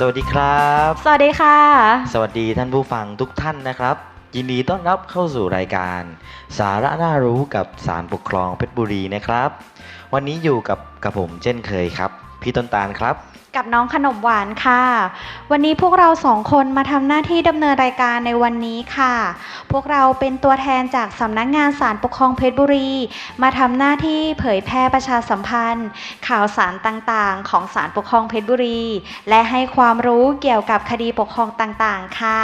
สวัสดีครับ สวัสดีค่ะ สวัสดีท่านผู้ฟังทุกท่านนะครับ ยินดีต้อนรับเข้าสู่รายการ สาระน่ารู้กับสารปกครองเพชรบุรีนะครับ วันนี้อยู่กับกับผมเช่นเคยครับ พี่ต้นตาลครับ กับน้องขนมหวานค่ะ วันนี้พวกเราสองคนมาทำหน้าที่ดำเนินรายการในวันนี้ค่ะ พวกเราเป็นตัวแทนจากสำนักงานสารปกครองเพชรบุรี มาทำหน้าที่เผยแพร่ประชาสัมพันธ์ ข่าวสารต่างๆ ของสารปกครองเพชรบุรี และให้ความรู้เกี่ยวกับคดีปกครองต่างๆ ค่ะ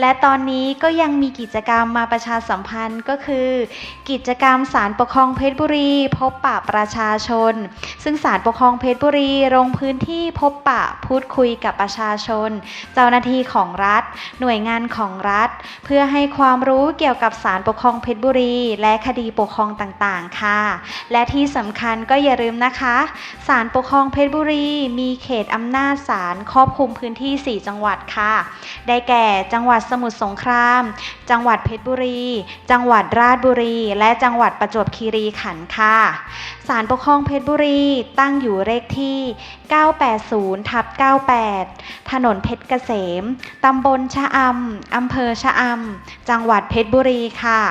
และตอนนี้ก็ยังมีกิจกรรมมาประชาสัมพันธ์ก็คือ กิจกรรมสารปกครองเพชรบุรี พบปะประชาชน ซึ่งสารปกครองเพชรบุรีลงพื้นที่พบปะพูดคุยกับประชาชน เจ้าหน้าที่ของรัฐ หน่วยงานของรัฐ เพื่อให้ความรู้เกี่ยวกับสารปกครองเพชรบุรี และคดีปกครองต่างๆ ค่ะ และที่สำคัญก็อย่าลืมนะคะศาลปกครองเพชรบุรี มีเขตอำนาจศาลครอบคลุมพื้นที่ 4 จังหวัดค่ะ ได้แก่จังหวัดสมุทรสงคราม จังหวัดเพชรบุรี จังหวัดราชบุรี และจังหวัดประจวบคีรีขันธ์ค่ะศาลปกครองเพชรบุรี ตั้งอยู่เลขที่ 980ทับ98 ถนนเพชรเกษม ตำบลชะอำ อำเภอชะอำ จังหวัดเพชรบุรีค่ะ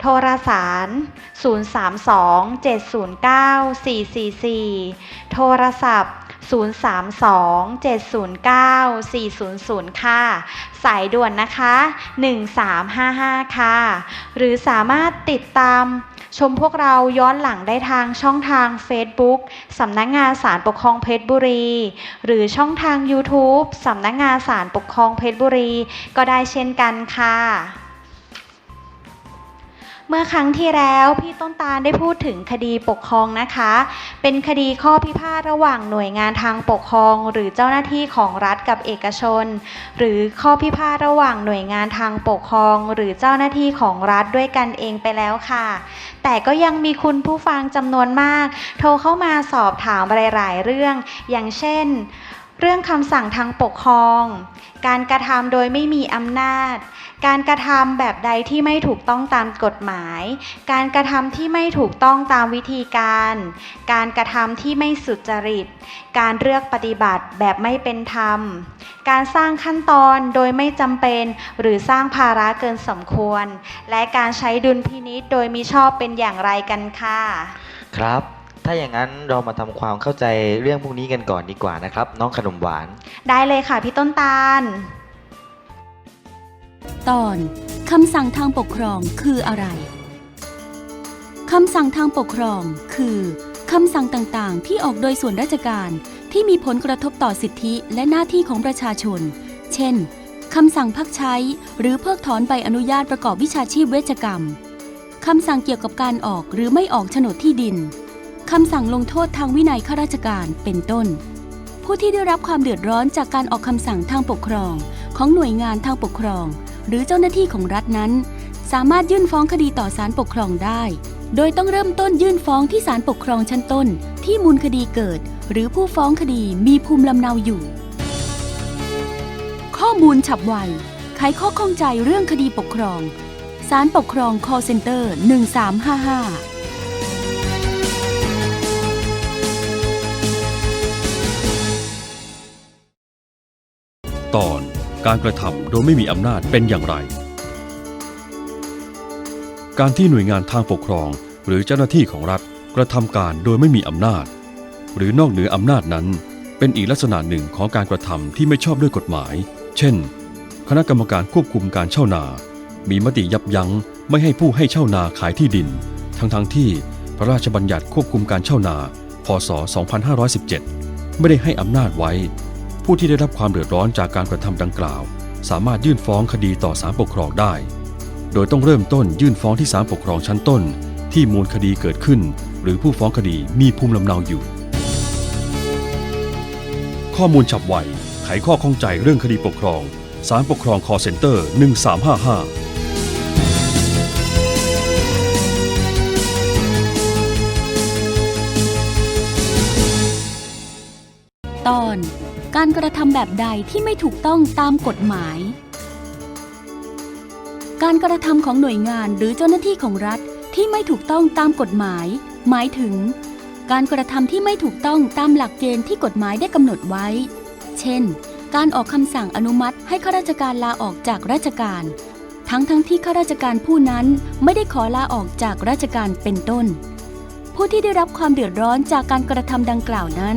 โทรสาร 032 709 444 โทรศัพท์032 709 400 ค่ะ สายด่วนนะคะ 1355 ค่ะ หรือสามารถติดตาม ชมพวกเราย้อนหลังได้ทางช่องทาง Facebook สำนักงานสารปกครองเพชรบุรี หรือช่องทาง YouTube สำนักงานสารปกครองเพชรบุรี ก็ได้เช่นกันค่ะ เมื่อครั้งที่แล้วพี่ต้นตาลได้พูดถึงคดีปกครองนะคะ เป็นคดีข้อพิพาทระหว่างหน่วยงานทางปกครอง หรือเจ้าหน้าที่ของรัฐกับเอกชน หรือข้อพิพาทระหว่างหน่วยงานทางปกครอง หรือเจ้าหน้าที่ของรัฐด้วยกันเองไปแล้วค่ะ แต่ก็ยังมีคุณผู้ฟังจำนวนมาก โทรเข้ามาสอบถามหลายๆเรื่อง อย่างเช่น เรื่องคำสั่งทางปกครอง การกระทำโดยไม่มีอำนาจ การกระทำแบบใดที่ไม่ถูกต้องตามกฎหมาย การกระทำที่ไม่ถูกต้องตามวิธีการ การกระทำที่ไม่สุจริต การเลือกปฏิบัติแบบไม่เป็นธรรม การสร้างขั้นตอนโดยไม่จำเป็น หรือสร้างภาระเกินสมควร และการใช้ดุลพินิษโดยมิชอบเป็นอย่างไรกันค่ะ ครับ ถ้าอย่างนั้นเรามาทำความเข้าใจเรื่องพวกนี้กันก่อนดีกว่านะครับ น้องขนมหวาน ได้เลยค่ะพี่ต้นตาล ตอนคำสั่งทางปกครองคืออะไรคำสั่งทางปกครองคือคำสั่งต่างๆ ที่ออกโดยส่วนราชการที่มีผลกระทบต่อสิทธิและหน้าที่ของประชาชน เช่นคำสั่งพักใช้ หรือเพิกถอนใบอนุญาตประกอบวิชาชีพเวชกรรมคำสั่งเกี่ยวกับการออกหรือไม่ออกโฉนดที่ดิน คำสั่งลงโทษทางวินัยข้าราชการเป็นต้น ผู้ที่ได้รับความเดือดร้อนจากการออกคำสั่งทางปกครอง ของหน่วยงานทางปกครอง หรือเจ้าหน้าที่ของรัฐนั้น สามารถยื่นฟ้องคดีต่อศาลปกครองได้ โดยต้องเริ่มต้นยื่นฟ้องที่ศาลปกครองชั้นต้น ที่มูลคดีเกิด หรือผู้ฟ้องคดีมีภูมิลำเนาอยู่ ข้อมูลฉับไวไขข้อข้องใจเรื่องคดีปกครองศาลปกครอง call center 1355 ตอนการกระทำโดยไม่มีอำนาจเป็นอย่างไร การที่หน่วยงานทางปกครอง หรือเจ้าหน้าที่ของรัฐกระทำการโดยไม่มีอำนาจ หรือนอกเหนืออำนาจนั้น เป็นอีกลักษณะหนึ่งของการกระทำที่ไม่ชอบด้วยกฎหมาย เช่น คณะกรรมการควบคุมการเช่านา มีมติยับยั้งไม่ให้ผู้ให้เช่านาขายที่ดิน ทั้งๆทที่พระราชบัญญัติควบคุมการเช่านา พศ 2517 ไม่ได้ให้อำนาจไว้ ผู้ที่ได้รับความเดือดร้อนจากการกระทำดังกล่าว สามารถยื่นฟ้องคดีต่อศาลปกครองได้ โดยต้องเริ่มต้นยื่นฟ้องที่ศาลปกครองชั้นต้น ที่มูลคดีเกิดขึ้น หรือผู้ฟ้องคดีมีภูมิลำเนาอยู่ ข้อมูลฉับไวไขข้อข้องใจเรื่องคดีปกครองศาลปกครอง call center 1355ตอน การกระทำแบบใดที่ไม่ถูกต้องตามกฎหมาย การกระทำของหน่วยงานหรือเจ้าหน้าที่ของรัฐที่ไม่ถูกต้องตามกฎหมาย หมายถึง การกระทำที่ไม่ถูกต้องตามหลักเกณฑ์ที่กฎหมายได้กำหนดไว้ เช่น การออกคำสั่งอนุมัติให้ข้าราชการลาออกจากราชการ ทั้งทั้งที่ข้าราชการผู้นั้นไม่ได้ขอลาออกจากราชการเป็นต้น ผู้ที่ได้รับความเดือดร้อนจากการกระทำดังกล่าวนั้น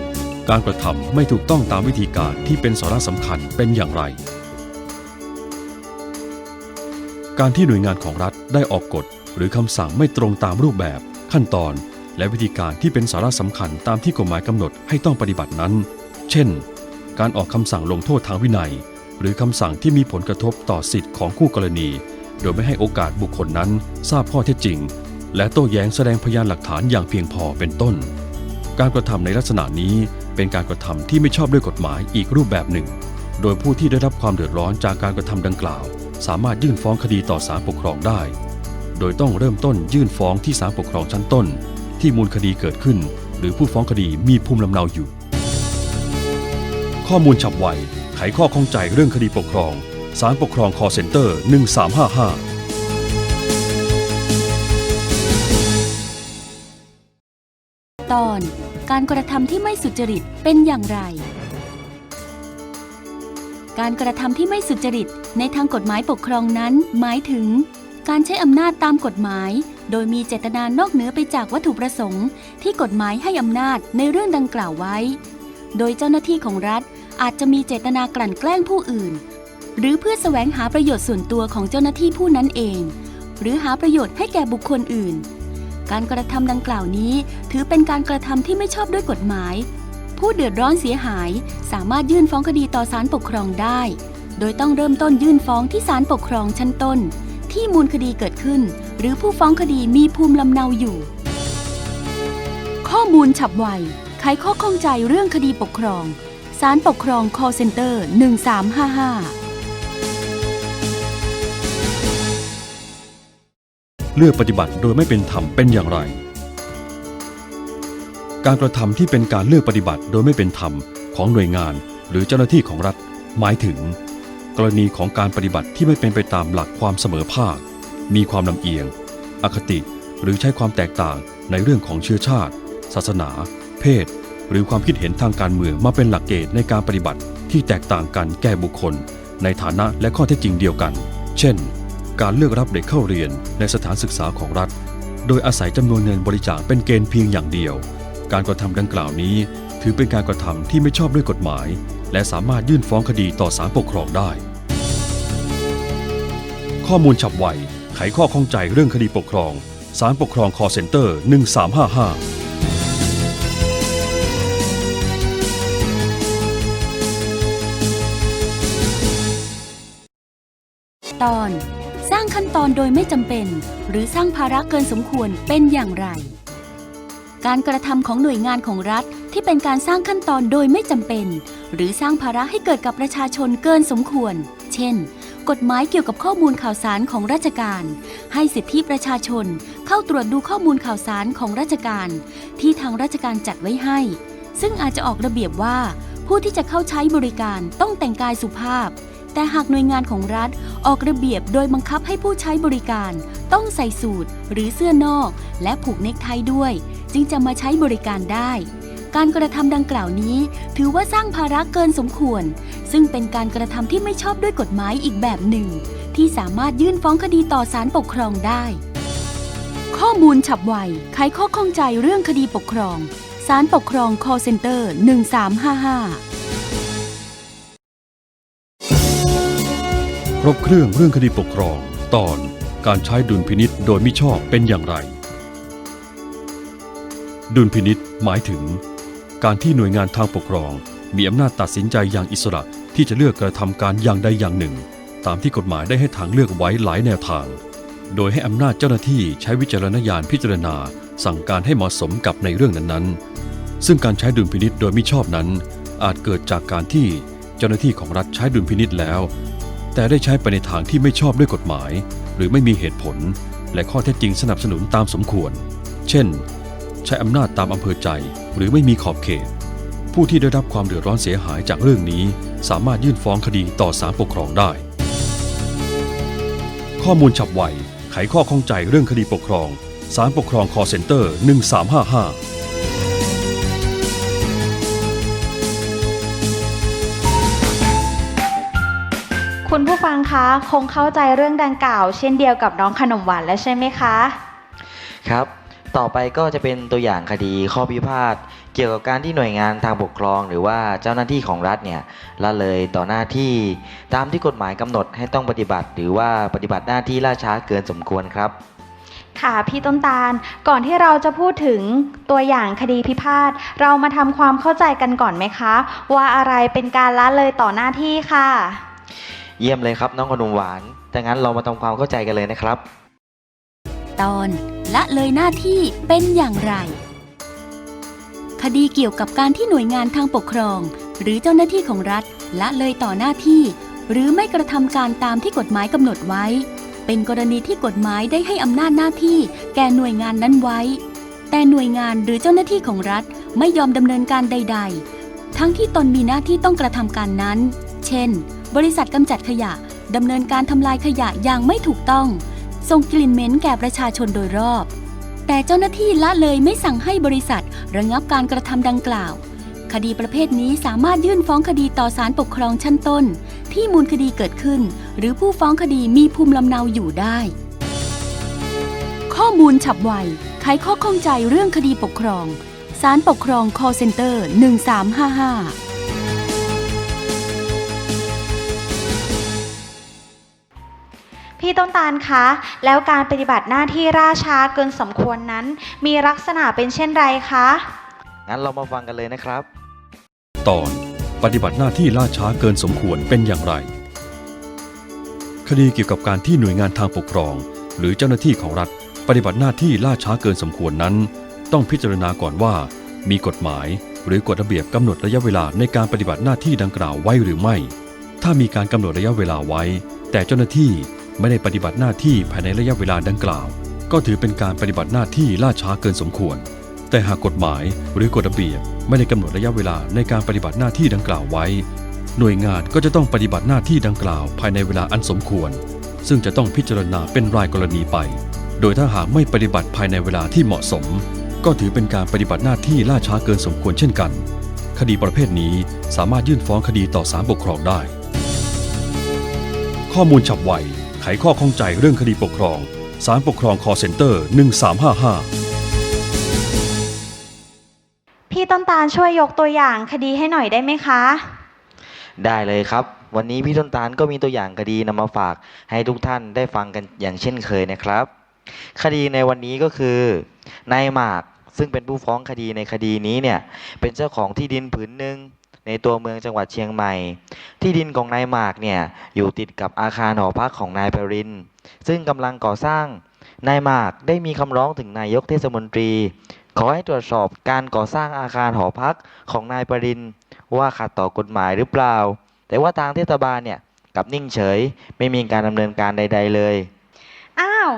การกระทำไม่ถูกต้องตามวิธีการที่เป็นสาระสำคัญเป็นอย่างไร การที่หน่วยงานของรัฐได้ออกกฎ หรือคำสั่งไม่ตรงตามรูปแบบ ขั้นตอน และวิธีการที่เป็นสาระสำคัญตามที่กฎหมายกำหนดให้ต้องปฏิบัตินั้น เช่น การออกคำสั่งลงโทษทางวินัย หรือคำสั่งที่มีผลกระทบต่อสิทธิ์ของคู่กรณี โดยไม่ให้โอกาสบุคคลนั้น ทราบข้อเท็จจริง และโต้แย้งแสดงพยานหลักฐานอย่างเพียงพอเป็นต้นการกระทำในลักษณะนี้ เป็นการกระทำที่ไม่ชอบด้วยกฎหมายอีกรูปแบบหนึ่ง โดยผู้ที่ได้รับความเดือดร้อนจากการกระทำดังกล่าว สามารถยื่นฟ้องคดีต่อศาลปกครองได้ โดยต้องเริ่มต้นยื่นฟ้องที่ศาลปกครองชั้นต้น ที่มูลคดีเกิดขึ้น หรือผู้ฟ้องคดีมีภูมิลำเนาอยู่ ข้อมูลฉับไวไขข้อข้องใจเรื่องคดีปกครองศาลปกครอง call center 1355ตอน การกระทำที่ไม่สุจริตเป็นอย่างไร การกระทำที่ไม่สุจริตในทางกฎหมายปกครองนั้น หมายถึง การใช้อำนาจตามกฎหมาย โดยมีเจตนานอกเหนือไปจากวัตถุประสงค์ ที่กฎหมายให้อำนาจในเรื่องดังกล่าวไว้ โดยเจ้าหน้าที่ของรัฐอาจจะมีเจตนากลั่นแกล้งผู้อื่น หรือเพื่อแสวงหาประโยชน์ส่วนตัวของเจ้าหน้าที่ผู้นั้นเอง หรือหาประโยชน์ให้แก่บุคคลอื่น การกระทำดังกล่าวนี้ ถือเป็นการกระทำที่ไม่ชอบด้วยกฎหมาย ผู้เดือดร้อนเสียหายสามารถยื่นฟ้องคดีต่อศาลปกครองได้ โดยต้องเริ่มต้นยื่นฟ้องที่ศาลปกครองชั้นต้น ที่มูลคดีเกิดขึ้น หรือผู้ฟ้องคดีมีภูมิลำเนาอยู่ ข้อมูลฉับไวไขข้อข้องใจเรื่องคดีปกครองศาลปกครอง call center 1355 เลือกปฏิบัติโดยไม่เป็นธรรมเป็นอย่างไร การกระทำที่เป็นการเลือกปฏิบัติโดยไม่เป็นธรรมของหน่วยงาน หรือเจ้าหน้าที่ของรัฐ หมายถึง กรณีของการปฏิบัติที่ไม่เป็นไปตามหลักความเสมอภาค มีความลำเอียง อคติหรือใช้ความแตกต่างในเรื่องของเชื้อชาติ ศาสนา เพศ หรือความคิดเห็นทางการเมืองมาเป็นหลักเกณฑ์ในการปฏิบัติที่แตกต่างกันแก่บุคคล ในฐานะและข้อเท็จจริงเดียวกัน เช่น การเลือกรับเด็กเข้าเรียนในสถานศึกษาของรัฐ โดยอาศัยจำนวนเงินบริจาคเป็นเกณฑ์เพียงอย่างเดียว การกระทำดังกล่าวนี้ ถือเป็นการกระทำที่ไม่ชอบด้วยกฎหมาย และสามารถยื่นฟ้องคดีต่อศาลปกครองได้ ข้อมูลฉับไวไขข้อข้องใจเรื่องคดีปกครองศาลปกครอง call center 1355ตอน สร้างขั้นตอนโดยไม่จำเป็น หรือสร้างภาระเกินสมควรเป็นอย่างไร การกระทำของหน่วยงานของรัฐที่เป็นการสร้างขั้นตอนโดยไม่จำเป็น หรือสร้างภาระให้เกิดกับประชาชนเกินสมควร เช่น กฎหมายเกี่ยวกับข้อมูลข่าวสารของราชการ ให้สิทธิประชาชน เข้าตรวจดูข้อมูลข่าวสารของราชการ ที่ทางราชการจัดไว้ให้ ซึ่งอาจจะออกระเบียบว่า ผู้ที่จะเข้าใช้บริการต้องแต่งกายสุภาพ แต่หากหน่วยงานของรัฐออกระเบียบโดยบังคับให้ผู้ใช้บริการ ต้องใส่สูทหรือเสื้อนอก และผูกเนคไทด้วย จึงจะมาใช้บริการได้ การกระทำดังกล่าวนี้ ถือว่าสร้างภาระเกินสมควร ซึ่งเป็นการกระทำที่ไม่ชอบด้วยกฎหมายอีกแบบหนึ่ง ที่สามารถยื่นฟ้องคดีต่อศาลปกครองได้ ข้อมูลฉับไวไขข้อข้องใจเรื่องคดีปกครองศาลปกครอง call center 1355 ครบเครื่องเรื่องคดีปกครอง ตอนการใช้ดุลพินิษโดยมิชอบเป็นอย่างไร ดุลพินิษหมายถึง การที่หน่วยงานทางปกครอง มีอำนาจตัดสินใจอย่างอิสระที่จะเลือกกระทำการอย่างใดอย่างหนึ่ง ตามที่กฎหมายได้ให้ทางเลือกไว้หลายแนวทาง โดยให้อำนาจเจ้าหน้าที่ใช้วิจารณญาณพิจารณา สั่งการให้เหมาะสมกับในเรื่องนั้นๆ ซึ่งการใช้ดุลพินิษโดยมิชอบนั้น อาจเกิดจากการที่เจ้าหน้าที่ของรัฐใช้ดุลพินิษแล้ว แต่ได้ใช้ไปในทางที่ไม่ชอบด้วยกฎหมาย หรือไม่มีเหตุผล และข้อเท็จจริงสนับสนุนตามสมควร เช่น ใช้อำนาจตามอำเภอใจหรือไม่มีขอบเขต ผู้ที่ได้รับความเดือดร้อนเสียหายจากเรื่องนี้ สามารถยื่นฟ้องคดีต่อศาลปกครองได้ ข้อมูลฉับไวไขข้อข้องใจเรื่องคดีปกครองศาลปกครอง call center 1355 คุณผู้ฟังคะ คงเข้าใจเรื่องดังกล่าว เช่นเดียวกับน้องขนมหวานแล้วใช่ไหมคะ ครับ ต่อไปก็จะเป็นตัวอย่างคดีข้อพิพาทเกี่ยวกับการที่หน่วยงานทางปกครอง หรือว่าเจ้าหน้าที่ของรัฐเนี่ยละเลยต่อหน้าที่ตามที่กฎหมายกำหนดให้ต้องปฏิบัติ หรือว่าปฏิบัติหน้าที่ล่าช้าเกินสมควรครับค่ะพี่ต้นตาล ก่อนที่เราจะพูดถึงตัวอย่างคดีพิพาทเรามาทำความเข้าใจกันก่อนไหมคะ ว่าอะไรเป็นการละเลยต่อหน้าที่ค่ะ เยี่ยมเลยครับน้องขนมหวานดังนั้นเรามาทำความเข้าใจกันเลยนะครับ ตอนละเลยหน้าที่เป็นอย่างไร คดีเกี่ยวกับการที่หน่วยงานทางปกครอง หรือเจ้าหน้าที่ของรัฐ ละเลยต่อหน้าที่ หรือไม่กระทำการตามที่กฎหมายกำหนดไว้ เป็นกรณีที่กฎหมายได้ให้อำนาจหน้าที่ แก่หน่วยงานนั้นไว้ แต่หน่วยงานหรือเจ้าหน้าที่ของรัฐไม่ยอมดำเนินการใด ๆ ทั้งที่ตนมีหน้าที่ต้องกระทำการนั้น เช่น บริษัทกำจัดขยะดำเนินการทำลายขยะอย่างไม่ถูกต้อง ส่งกลิ่นเหม็นแก่ประชาชนโดยรอบ แต่เจ้าหน้าที่ละเลยไม่สั่งให้บริษัท ระงับการกระทำดังกล่าว คดีประเภทนี้สามารถยื่นฟ้องคดีต่อศาลปกครองชั้นต้น ที่มูลคดีเกิดขึ้น หรือผู้ฟ้องคดีมีภูมิลำเนาอยู่ได้ ข้อมูลฉับไวไขข้อข้องใจเรื่องคดีปกครองศาลปกครอง call center 1355 พี่ต้นตาลคะ แล้วการปฏิบัติหน้าที่ล่าช้าเกินสมควรนั้น มีลักษณะเป็นเช่นไรคะ งั้นเรามาฟังกันเลยนะครับ ตอนปฏิบัติหน้าที่ล่าช้าเกินสมควรเป็นอย่างไร คดีเกี่ยวกับการที่หน่วยงานทางปกครอง หรือเจ้าหน้าที่ของรัฐ ปฏิบัติหน้าที่ล่าช้าเกินสมควรนั้น ต้องพิจารณาก่อนว่า มีกฎหมายหรือกฎระเบียบกำหนดระยะเวลาในการปฏิบัติหน้าที่ดังกล่าวไว้หรือไม่ ถ้ามีการกำหนดระยะเวลาไว้ แต่เจ้าหน้าที่ ไม่ได้ปฏิบัติหน้าที่ภายในระยะเวลาดังกล่าว ก็ถือเป็นการปฏิบัติหน้าที่ล่าช้าเกินสมควร แต่หากกฎหมายหรือกฎระเบียบไม่ได้กำหนดระยะเวลาในการปฏิบัติหน้าที่ดังกล่าวไว้ หน่วยงานก็จะต้องปฏิบัติหน้าที่ดังกล่าวภายในเวลาอันสมควร ซึ่งจะต้องพิจารณาเป็นรายกรณีไป โดยถ้าหากไม่ปฏิบัติภายในเวลาที่เหมาะสม ก็ถือเป็นการปฏิบัติหน้าที่ล่าช้าเกินสมควรเช่นกัน คดีประเภทนี้สามารถยื่นฟ้องคดีต่อศาลปกครองได้ ข้อมูลฉับไว ไขข้อข้องใจเรื่องคดีปกครองศาลปกครอง call center 1355 พี่ต้นตาลช่วยยกตัวอย่างคดีให้หน่อยได้ไหมคะ ได้เลยครับ วันนี้พี่ต้นตาลก็มีตัวอย่างคดีนำมาฝากให้ทุกท่านได้ฟังกันอย่างเช่นเคยนะครับ คดีในวันนี้ก็คือนายหมากซึ่งเป็นผู้ฟ้องคดีในคดีนี้เนี่ยเป็นเจ้าของที่ดินผืนหนึ่ง ในตัวเมืองจังหวัดเชียงใหม่ ที่ดินของนายหมากเนี่ยอยู่ติดกับอาคารหอพักของนายปรินซึ่งกำลังก่อสร้างนายหมากได้มีคำร้องถึงนายกเทศมนตรี ขอให้ตรวจสอบการก่อสร้างอาคารหอพักของนายปรินว่าขัดต่อกฎหมายหรือเปล่า แต่ว่าทางเทศบาลเนี่ยกลับนิ่งเฉย ไม่มีการดำเนินการใด ๆ เลย อ้าว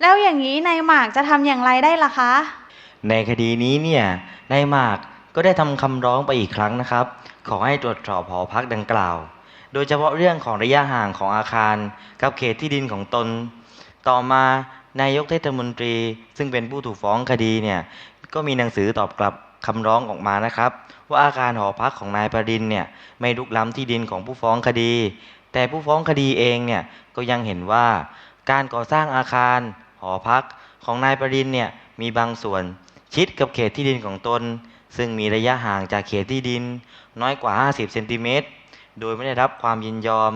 แล้วอย่างนี้นายหมากจะทำอย่างไรได้ล่ะคะ ในคดีนี้เนี่ยนายหมาก ก็ได้ทำคำร้องไปอีกครั้งนะครับ ขอให้ตรวจสอบหอพักดังกล่าว โดยเฉพาะเรื่องของระยะห่างของอาคาร กับเขตที่ดินของตน ต่อมานายกเทศมนตรี ซึ่งเป็นผู้ถูกฟ้องคดีเนี่ยก็มีหนังสือตอบกลับคำร้องออกมานะครับ ว่าอาคารหอพักของนายประดินเนี่ยไม่ลุกล้ำที่ดินของผู้ฟ้องคดี แต่ผู้ฟ้องคดีเองเนี่ยก็ยังเห็นว่าการก่อสร้างอาคารหอพักของนายประดินเนี่ยมีบางส่วนชิดกับเขตที่ดินของตน ซึ่งมีระยะห่างจากเขตที่ดิน น้อยกว่า 50เซนติเมตรโดยไม่ได้รับความยินยอม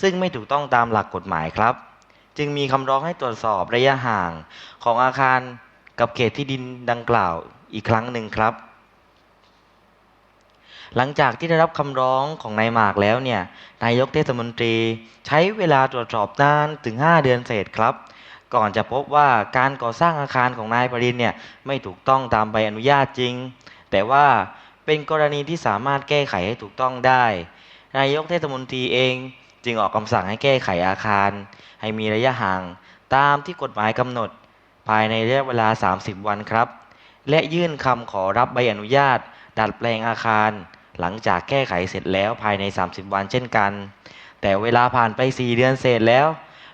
ซึ่งไม่ถูกต้องตามหลักกฎหมายครับ จึงมีคำร้องให้ตรวจสอบระยะห่างของอาคารกับเขตที่ดินดังกล่าวอีกครั้งหนึ่งครับ หลังจากที่ได้รับคำร้องของนายหมากแล้วเนี่ยนายกเทศมนตรีใช้เวลาตรวจสอบนานถึง 5 เดือนเศษครับ ก่อนจะพบว่าการก่อสร้างอาคารของนายปรินเนี่ยไม่ถูกต้องตามใบอนุญาตจริง แต่ว่าเป็นกรณีที่สามารถแก้ไขให้ถูกต้องได้ นายกเทศมนตรีเองจึงออกคำสั่งให้แก้ไขอาคาร ให้มีระยะห่างตามที่กฎหมายกำหนด ภายในระยะเวลา 30 วันครับ และยื่นคำขอรับใบอนุญาต ดัดแปลงอาคาร หลังจากแก้ไขเสร็จแล้วภายใน 30 วันเช่นกัน แต่เวลาผ่านไป 4 เดือนเศษแล้ว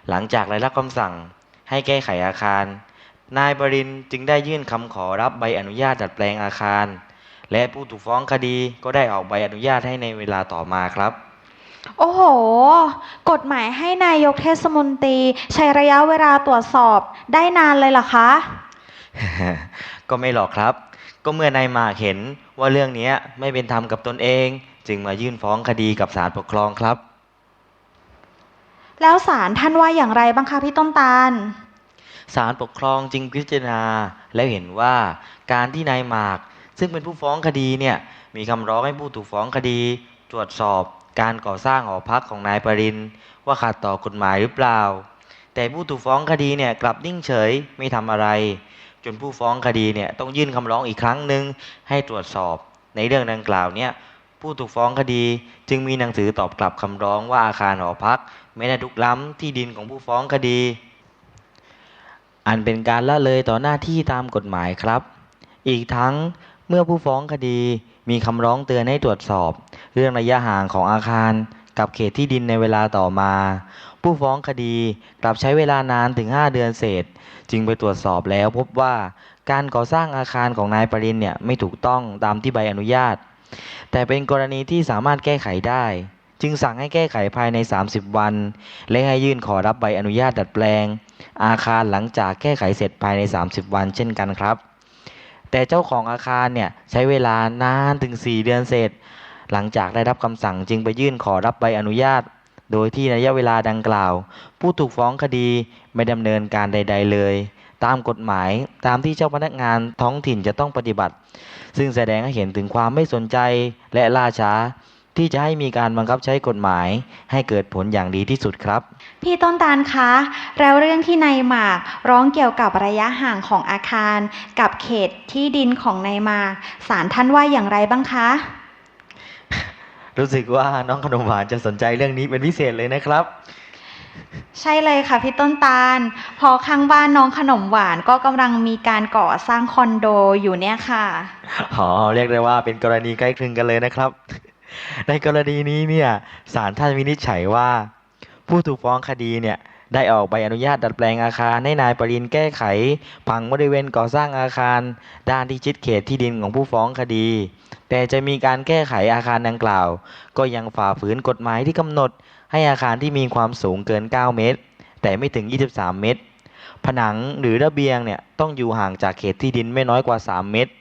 หลังจากได้รับคำสั่งให้แก้ไขอาคาร นายบรินทร์จึงได้ยื่นคำขอรับใบอนุญาตดัดแปลงอาคาร และผู้ถูกฟ้องคดีก็ได้ออกใบอนุญาตให้ในเวลาต่อมาครับ โอ้โห กฎหมายให้นายกเทศมนตรี ใช้ระยะเวลาตรวจสอบได้นานเลยเหรอคะ ก็ไม่หรอกครับ ก็เมื่อนายหมากเห็นว่าเรื่องนี้ไม่เป็นธรรมกับตนเอง จึงมายื่นฟ้องคดีกับศาลปกครองครับ แล้วศาลท่านว่าอย่างไรบ้างคะพี่ต้นตาล ศาลปกครองจึงพิจารณาแล้วเห็นว่าการที่นายหมาก ซึ่งเป็นผู้ฟ้องคดีเนี่ยมีคำร้องให้ผู้ถูกฟ้องคดี ตรวจสอบการก่อสร้างหอพักของนายปรินว่าขัดต่อกฎหมายหรือเปล่า แต่ผู้ถูกฟ้องคดีเนี่ยกลับนิ่งเฉยไม่ทำอะไร จนผู้ฟ้องคดีเนี่ยต้องยื่นคำร้องอีกครั้งหนึ่งให้ตรวจสอบ ในเรื่องดังกล่าวเนี่ยผู้ถูกฟ้องคดีจึงมีหนังสือตอบกลับคำร้องว่าอาคารหอพัก ไม่ได้ลุกล้ำที่ดินของผู้ฟ้องคดี อันเป็นการละเลยต่อหน้าที่ตามกฎหมายครับ อีกทั้งเมื่อผู้ฟ้องคดีมีคำร้องเตือนให้ตรวจสอบ เรื่องระยะห่างของอาคาร กับเขตที่ดินในเวลาต่อมา ผู้ฟ้องคดีกลับใช้เวลานานถึง 5 เดือนเศษ จึงไปตรวจสอบแล้วพบว่าการก่อสร้างอาคารของนายปรินเนี่ยไม่ถูกต้องตามที่ใบอนุญาต แต่เป็นกรณีที่สามารถแก้ไขได้ จึงสั่งให้แก้ไขภายใน 30 วัน และให้ยื่นขอรับใบอนุญาตดัดแปลง อาคารหลังจากแก้ไขเสร็จภายใน 30 วันเช่นกันครับ แต่เจ้าของอาคารเนี่ยใช้เวลานานถึง 4 เดือนเศษหลังจากได้รับคำสั่งจึงไปยื่นขอรับใบอนุญาต โดยที่ระยะเวลาดังกล่าว ผู้ถูกฟ้องคดีไม่ดำเนินการใด ๆ เลย ตามกฎหมายตามที่เจ้าพนักงานท้องถิ่นจะต้องปฏิบัติ ซึ่งแสดงให้เห็นถึงความไม่สนใจและล่าช้า ที่จะให้มีการบังคับใช้กฎหมาย ให้เกิดผลอย่างดีที่สุดครับ พี่ต้นตาลคะ แล้วเรื่องที่นายหมากร้องเกี่ยวกับระยะห่างของอาคาร กับเขตที่ดินของนายหมากศาลท่านว่าอย่างไรบ้างคะ รู้สึกว่าน้องขนมหวานจะสนใจเรื่องนี้เป็นพิเศษเลยนะครับใช่เลยค่ะพี่ต้นตาล พอข้างบ้านน้องขนมหวานก็กำลังมีการก่อสร้างคอนโดอยู่เนี่ยค่ะ อ๋อ เรียกได้ว่าเป็นกรณีใกล้คลึงกันเลยนะครับ ในกรณีนี้เนี่ยศาลท่านวินิจฉัยว่า ผู้ถูกฟ้องคดีเนี่ยได้ออกใบอนุญาตดัดแปลงอาคารให้นายปรินแก้ไข ผังบริเวณก่อสร้างอาคาร ด้านที่ชิดเขตที่ดินของผู้ฟ้องคดี แต่จะมีการแก้ไขอาคารดังกล่าว ก็ยังฝ่าฝืนกฎหมายที่กำหนด ให้อาคารที่มีความสูงเกิน 9 เมตร แต่ไม่ถึง 23 เมตร ผนังหรือระเบียงเนี่ยต้องอยู่ห่างจากเขตที่ดินไม่น้อยกว่า 3 เมตร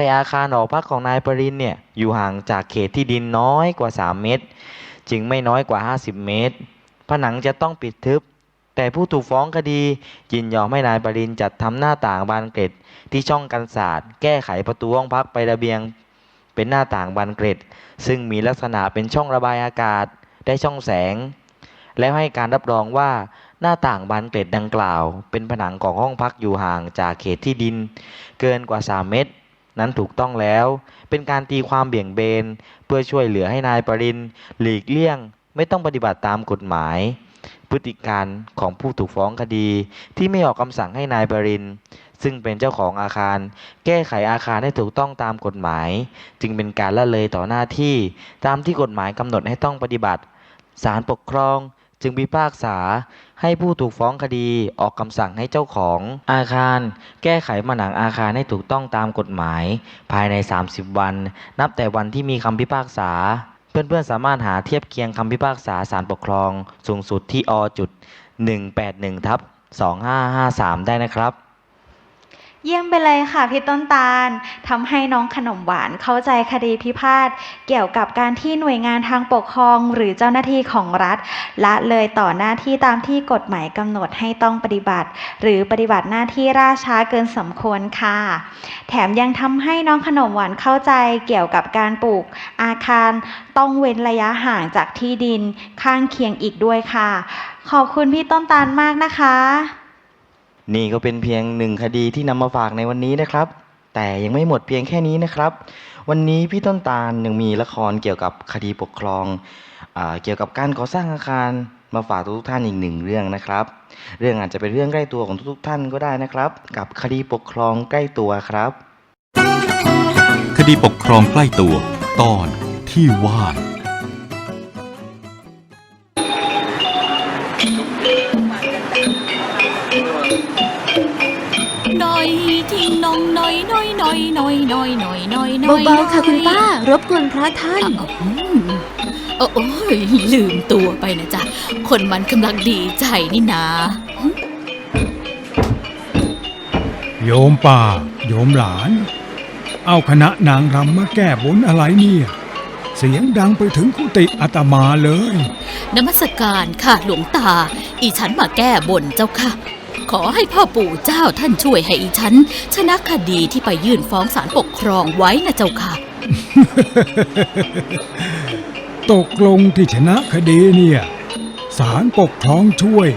แต่อาคารหอพักของนายปรินเนี่ยอยู่ห่างจากเขตที่ดินน้อยกว่า 3 เมตร จึงไม่น้อยกว่า 50 เมตร ผนังจะต้องปิดทึบ แต่ผู้ถูกฟ้องคดียินยอมให้นายปรินจัดทำหน้าต่างบานเกล็ดที่ช่องกันศาสตร์แก้ไขประตูห้องพักไประเบียง เป็นหน้าต่างบานเกล็ด ซึ่งมีลักษณะเป็นช่องระบายอากาศได้ช่องแสง แล้วให้การรับรองว่าหน้าต่างบานเกล็ดดังกล่าว เป็นผนังของห้องพักอยู่ห่างจากเขตที่ดิน เกินกว่า 3 เมตร นั้นถูกต้องแล้ว เป็นการตีความเบี่ยงเบน เพื่อช่วยเหลือให้นายปรินหลีกเลี่ยง ไม่ต้องปฏิบัติตามกฎหมาย พฤติการของผู้ถูกฟ้องคดีที่ไม่ออกคำสั่งให้นายปรินซึ่งเป็นเจ้าของอาคาร แก้ไขอาคารให้ถูกต้องตามกฎหมาย จึงเป็นการละเลยต่อหน้าที่ ตามที่กฎหมายกำหนดให้ต้องปฏิบัติศาลปกครองจึงพิพากษา ให้ผู้ถูกฟ้องคดีออกคำสั่งให้เจ้าของอาคาร แก้ไขผนังอาคารให้ถูกต้องตามกฎหมาย ภายใน 30 วัน นับแต่วันที่มีคำพิพากษา เพื่อนๆสามารถหาเทียบเคียงคำพิพากษาศาลปกครอง สูงสุดที่อจุด181ทับ2553 ได้นะครับ เยี่ยมไปเลยค่ะพี่ต้นตาลทำให้น้องขนมหวานเข้าใจคดีพิพาทเกี่ยวกับการที่หน่วยงานทางปกครองหรือเจ้าหน้าที่ของรัฐ ละเลยต่อหน้าที่ตามที่กฎหมายกำหนดให้ต้องปฏิบัติ หรือปฏิบัติหน้าที่ล่าช้าเกินสมควรค่ะ แถมยังทำให้น้องขนมหวานเข้าใจเกี่ยวกับการปลูกอาคาร ต้องเว้นระยะห่างจากที่ดินข้างเคียงอีกด้วยค่ะ ขอบคุณพี่ต้นตาลมากนะคะ นี่ก็เป็นเพียงหนึ่งคดีที่นำมาฝากในวันนี้นะครับ แต่ยังไม่หมดเพียงแค่นี้นะครับ วันนี้พี่ต้นตาลยังมีละครเกี่ยวกับคดีปกครองอเกี่ยวกับการก่อสร้างอาคารมาฝากทุกท่านอีกหนึ่งเรื่องนะครับ เรื่องอาจจะเป็นเรื่องใกล้ตัวของทุกท่านก็ได้นะครับ กับคดีปกครองใกล้ตัวครับ คดีปกครองใกล้ตัว ตอนที่ว่า นน้อยทิ้งน้องน้อยน้อยน้อยน้อยน้อยน้อยน้อยน้อยเบาๆค่ะคุณป้า รบกวนพระท่าน อืมโอ้โอ้ยลืมตัวไปนะจ๊ะ คนมันกำลังดีใจนี่นา โยมป่า โยมหลาน เอาคณะนางรำมาแก้บนอะไรเนี่ย เสียงดังไปถึงกุฏิอาตมาเลย นมัสการค่ะหลวงตา อีฉันมาแก้บนเจ้าค่ะ ขอให้พ่อปู่เจ้าท่านช่วยให้อีฉัน ชนะคดีที่ไปยื่นฟ้องศาลปกครองไว้นะเจ้าค่ะ ตกลงที่ชนะคดีเนี่ยศาลปกครองช่วย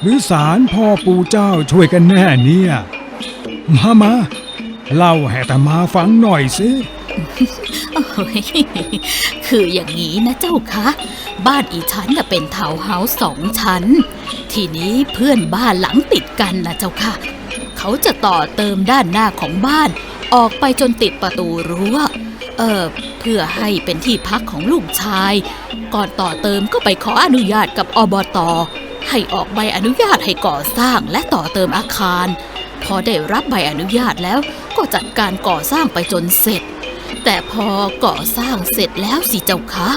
หรือศาลพ่อปู่เจ้าช่วยกันแน่เนี่ย มามาเล่าให้อาตมาฟังหน่อยสิ โอ้ยคืออย่างนี้นะเจ้าคะ บ้านอีฉันน่ะเป็นทาวน์เฮาส์สองชั้น ทีนี้เพื่อนบ้านหลังติดกันนะเจ้าค่ะ เขาจะต่อเติมด้านหน้าของบ้าน ออกไปจนติดประตูรั้ว เออเพื่อให้เป็นที่พักของลูกชาย ก่อนต่อเติมก็ไปขออนุญาตกับอบตให้ออกใบอนุญาตให้ก่อสร้างและต่อเติมอาคาร พอได้รับใบอนุญาตแล้วก็จัดการก่อสร้างไปจนเสร็จ แต่พอก่อสร้างเสร็จแล้วสิเจ้าคะ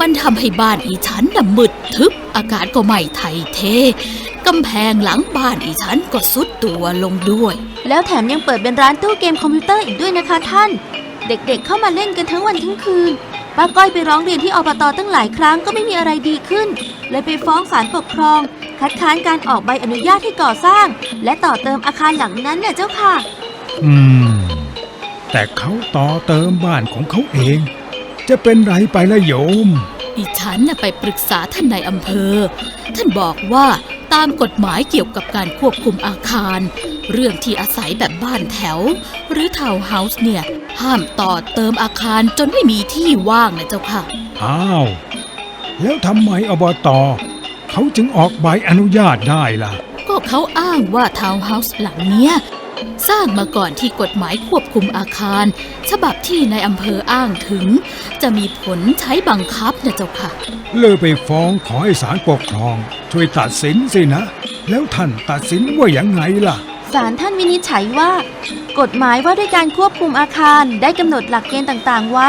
มันทำให้บ้านอีฉันน่ะมืดทึบ อากาศก็ไม่ไทยเทกำแพงหลังบ้านอีฉันก็สุดตัวลงด้วย แล้วแถมยังเปิดเป็นร้านตู้เกมคอมพิวเตอร์อีกด้วยนะคะท่าน เด็กๆเข้ามาเล่นกันทั้งวันทั้งคืนป้าก้อยไปร้องเรียนที่อบตตั้งหลายครั้งก็ไม่มีอะไรดีขึ้น เลยไปฟ้องศาลปกครอง คัดค้านการออกใบอนุญาตให้ก่อสร้าง และต่อเติมอาคารหลังนั้นน่ะเจ้าค่ะ อืม แต่เขาต่อเติมบ้านของเขาเอง จะเป็นไรไปละโยมอีฉันน่ะไปปรึกษาท่านในายอำเภอ ท่านบอกว่าตามกฎหมายเกี่ยวกับการควบคุมอาคาร เรื่องที่อาศัยแบบบ้านแถว หรือทาวน์เฮาส์เนี่ย ห้ามต่อเติมอาคารจนไม่มีที่ว่างนะเจ้าค่ะ อ้าว แล้วทำไมอบตเขาจึงออกใบอนุญาตได้ล่ะ ก็เขาอ้างว่าทาวน์เฮาส์หลังเนี้ย สร้างมาก่อนที่กฎหมายควบคุมอาคาร ฉบับที่ในอำเภออ้างถึง จะมีผลใช้บังคับนะเจ้าค่ะ เลยไปฟ้องขอให้ศาลปกครอง ช่วยตัดสินสินะ แล้วท่านตัดสินว่าอย่างไงล่ะศาลท่านวินิจฉัยว่า กฎหมายว่าด้วยการควบคุมอาคารได้กำหนดหลักเกณฑ์ต่างๆ ไว้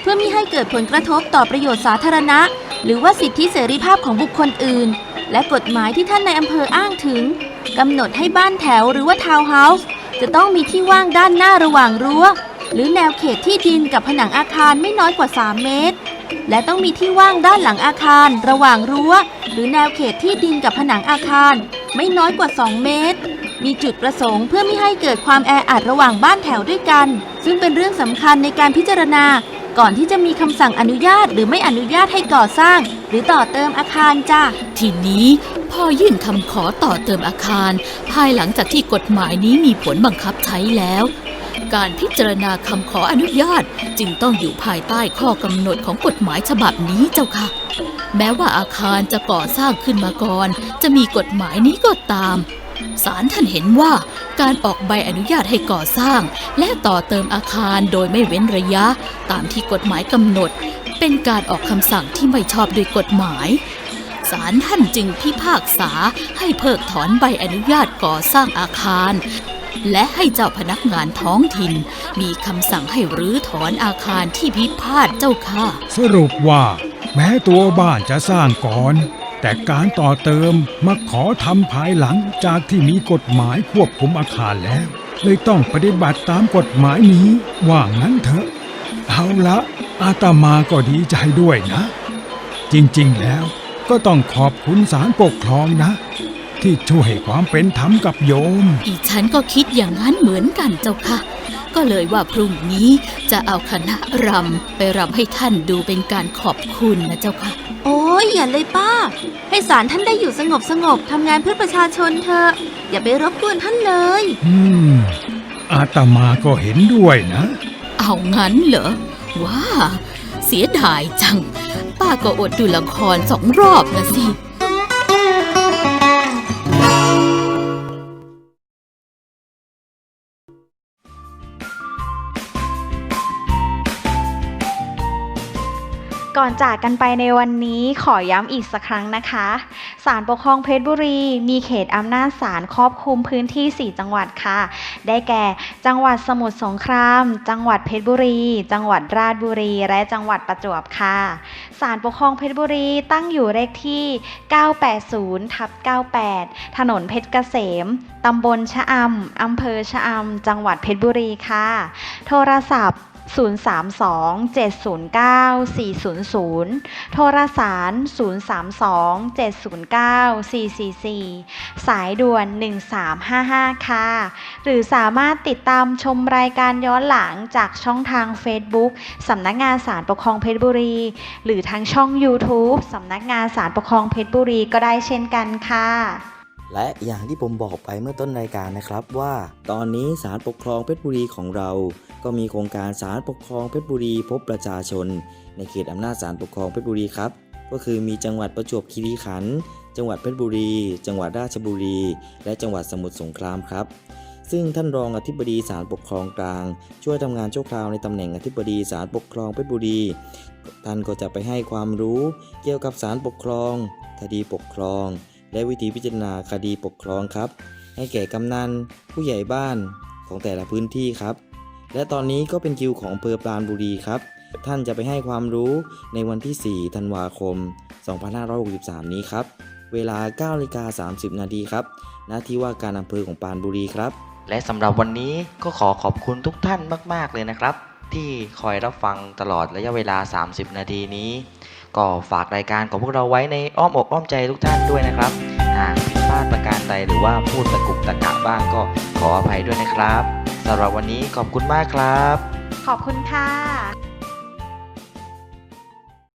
เพื่อไม่ให้เกิดผลกระทบต่อประโยชน์สาธารณะ หรือว่าสิทธิเสรีภาพของบุคคลอื่น และกฎหมายที่ท่านในอำเภออ้างถึงกำหนดให้บ้านแถวหรือว่าทาวน์เฮาส์ จะต้องมีที่ว่างด้านหน้าระหว่างรั้ว หรือแนวเขตที่ดินกับผนังอาคารไม่น้อยกว่า 3 เมตร และต้องมีที่ว่างด้านหลังอาคาร ระหว่างรั้ว หรือแนวเขตที่ดินกับผนังอาคาร ไม่น้อยกว่า 2 เมตร มีจุดประสงค์เพื่อไม่ให้เกิดความแออัดระหว่างบ้านแถวด้วยกัน ซึ่งเป็นเรื่องสำคัญในการพิจารณา ก่อนที่จะมีคำสั่งอนุญาต หรือไม่อนุญาตให้ก่อสร้าง หรือต่อเติมอาคารจ้ะ ทีนี้ พอยื่นคำขอต่อเติมอาคาร ภายหลังจากที่กฎหมายนี้มีผลบังคับใช้แล้ว การพิจารณาคำขออนุญาตจึงต้องอยู่ภายใต้ข้อกำหนดของกฎหมายฉบับนี้เจ้าค่ะ แม้ว่าอาคารจะก่อสร้างขึ้นมาก่อน จะมีกฎหมายนี้ก็ตามศาลท่านเห็นว่าการออกใบอนุญาตให้ก่อสร้าง และต่อเติมอาคารโดยไม่เว้นระยะ ตามที่กฎหมายกำหนด เป็นการออกคำสั่งที่ไม่ชอบด้วยกฎหมาย ศาลท่านจึงพิพากษาให้เพิกถอนใบอนุญาตก่อสร้างอาคาร และให้เจ้าพนักงานท้องถิ่น มีคำสั่งให้รื้อถอนอาคารที่พิพาทเจ้าค่ะ สรุปว่า แม้ตัวบ้านจะสร้างก่อน แต่การต่อเติมมาขอทำภายหลังจากที่มีกฎหมายควบคุมอาคารแล้ว เลยต้องปฏิบัติตามกฎหมายนี้ว่างั้นเถอะ เอาละอาตมาก็ดีใจด้วยนะ จริงๆแล้ว ก็ต้องขอบคุณศาลปกครองนะ ที่ช่วยความเป็นธรรมกับโยม อีฉันก็คิดอย่างนั้นเหมือนกันเจ้าค่ะ ก็เลยว่าพรุ่งนี้จะเอาคณะรำไปรำให้ท่านดูเป็นการขอบคุณนะเจ้าค่ะ โอ้ยอย่าเลยป้า ให้ศาลท่านได้อยู่สงบสงบๆทำงานเพื่อประชาชนเถอะอย่าไปรบกวนท่านเลย อืม อาตมาก็เห็นด้วยนะ เอางั้นเหรอว้าเสียดายจัง ป้าก็อดดูละครสองรอบนะสิ ก่อนจากกันไปในวันนี้ขอย้ำอีกสักครั้งนะคะศาลปกครองเพชรบุรี มีเขตอำนาจศาลครอบคลุมพื้นที่ 4 จังหวัดค่ะ ได้แก่ จังหวัดสมุทรสงคราม จังหวัดเพชรบุรี จังหวัดราชบุรี และจังหวัดประจวบค่ะศาลปกครองเพชรบุรีตั้งอยู่เลขที่ 980ทับ98 ถนนเพชรเกษม ตำบลชะอำอำเภอชะอำจังหวัดเพชรบุรีค่ะ โทรศัพท์ 032 709 400 โทรสาร 032 709 444 สายด่วน 1355 ค่ะ หรือสามารถติดตามชมรายการย้อนหลังจากช่องทาง Facebook สำนักงานศาลปกครองเพชรบุรี หรือทางช่อง YouTube สำนักงานศาลปกครองเพชรบุรีก็ได้เช่นกันค่ะ และอย่างที่ผมบอกไปเมื่อต้นรายการนะครับว่า ตอนนี้ศาลปกครองเพชรบุรีของเรา ก็มีโครงการศาลปกครองเพชรบุรีพบประชาชน ในเขตอำนาจศาลปกครองเพชรบุรีครับ ก็คือมีจังหวัดประจวบคีรีขันธ์จังหวัดเพชรบุรี จังหวัดราชบุรี และจังหวัดสมุทรสงครามครับ ซึ่งท่านรองอธิบดีศาลปกครองกลาง ช่วยทำงานชั่วคราวในตำแหน่งอธิบดีศาลปกครองเพชรบุรี ท่านก็จะไปให้ความรู้ เกี่ยวกับศาลปกครอง คดีปกครอง และวิธีพิจารณาคดีปกครองครับ ให้แก่กำนันผู้ใหญ่บ้านของแต่ละพื้นที่ครับ และตอนนี้ก็เป็นคิวของอำเภอปราณบุรีครับ ท่านจะไปให้ความรู้ในวันที่ 4 ธันวาคม 2563 นี้ครับ เวลา9นาฬิกา30 นาทีครับณที่ว่าการอำเภอของปราณบุรีครับ และสำหรับวันนี้ก็ขอขอบคุณทุกท่านมาก ๆ เลยนะครับ ที่คอยรับฟังตลอดระยะเวลา 30 นาทีนี้ ก็ฝากรายการของพวกเราไว้ในอ้อมอกอ้อมใจทุกท่านด้วยนะครับ หากผิดพลาดประการใดหรือว่าพูดตะกุกตะกะบ้างก็ขออภัยด้วยนะครับสำหรับวันนี้ขอบคุณมากครับ ขอบคุณค่ะ